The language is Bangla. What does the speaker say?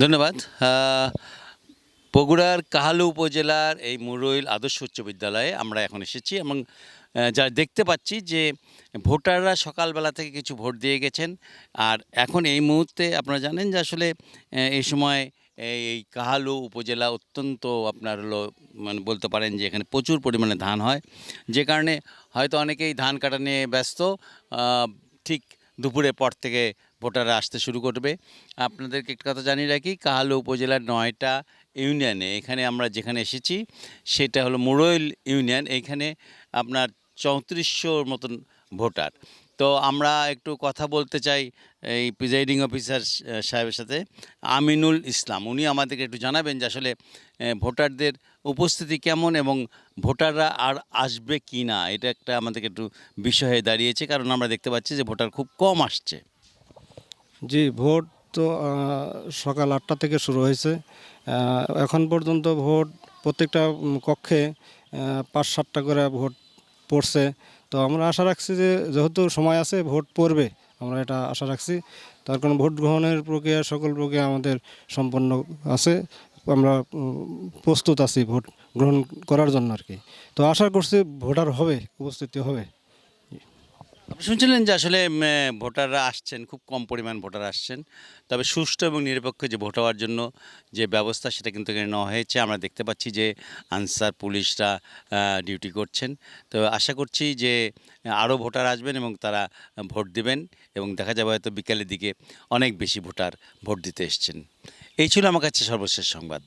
ধন্যবাদ। বগুড়ার কাহালু উপজেলার এই মুরইল আদর্শ উচ্চ বিদ্যালয়ে আমরা এখন এসেছি এবং যা দেখতে পাচ্ছি যে ভোটাররা সকালবেলা থেকে কিছু ভোট দিয়ে গেছেন। আর এখন এই মুহূর্তে আপনারা জানেন যে আসলে এই সময় এই কাহালু উপজেলা অত্যন্ত আপনার হলো মানে বলতে পারেন যে এখানে প্রচুর পরিমাণে ধান হয়। যে কারণে হয়তো অনেকেই ধান কাটা নিয়ে ব্যস্ত ঠিক দুপুরের পর থেকে ভোটাররা আসতে শুরু করবে। আপনাদেরকে একটা কথা জানিয়ে রাখি, কাহালু উপজেলার নয়টা ইউনিয়নে এখানে আমরা যেখানে এসেছি, সেটা হলো মুরৈল ইউনিয়ন। এইখানে আপনার চৌত্রিশশোর মতন ভোটার। তো আমরা একটু কথা বলতে চাই এই প্রিজাইডিং অফিসার সাহেবের সাথে, আমিনুল ইসলাম। উনি আমাদেরকে একটু জানাবেন যে আসলে ভোটারদের উপস্থিতি কেমন এবং ভোটাররা আর আসবে কি না? এটা একটা আমাদেরকে একটু বিষয় হয়ে দাঁড়িয়েছে, কারণ আমরা দেখতে পাচ্ছি যে ভোটার খুব কম আসছে। জি, ভোট তো সকাল আটটা থেকে শুরু হয়েছে। এখন পর্যন্ত ভোট প্রত্যেকটা কক্ষে পাঁচ সাতটা করে ভোট পড়ছে। তো আমরা আশা রাখছি যে যেহেতু সময় আছে, ভোট পড়বে, আমরা এটা আশা রাখছি। তার কারণ ভোট গ্রহণের প্রক্রিয়া, সকল প্রক্রিয়া আমাদের সম্পন্ন আছে। আমরা প্রস্তুত আছি ভোট গ্রহণ করার জন্য আর কি। তো আশা করছি ভোটার হবে, উপস্থিতি হবে। আপনি শুনছিলেন যে আসলে ভোটাররা আসছেন, খুব কম পরিমাণ ভোটার আসছেন। তবে সুষ্ঠু এবং নিরপেক্ষ যে ভোট হওয়ার জন্য যে ব্যবস্থা, সেটা কিন্তু এখানে নেওয়া হয়েছে। আমরা দেখতে পাচ্ছি যে আনসার পুলিশরা ডিউটি করছেন। তো আশা করছি যে আরও ভোটার আসবেন এবং তারা ভোট দিবেন এবং দেখা যাবে হয়তো বিকালের দিকে অনেক বেশি ভোটার ভোট দিতে এসছেন। এই ছিল আমার কাছে সর্বশেষ সংবাদ।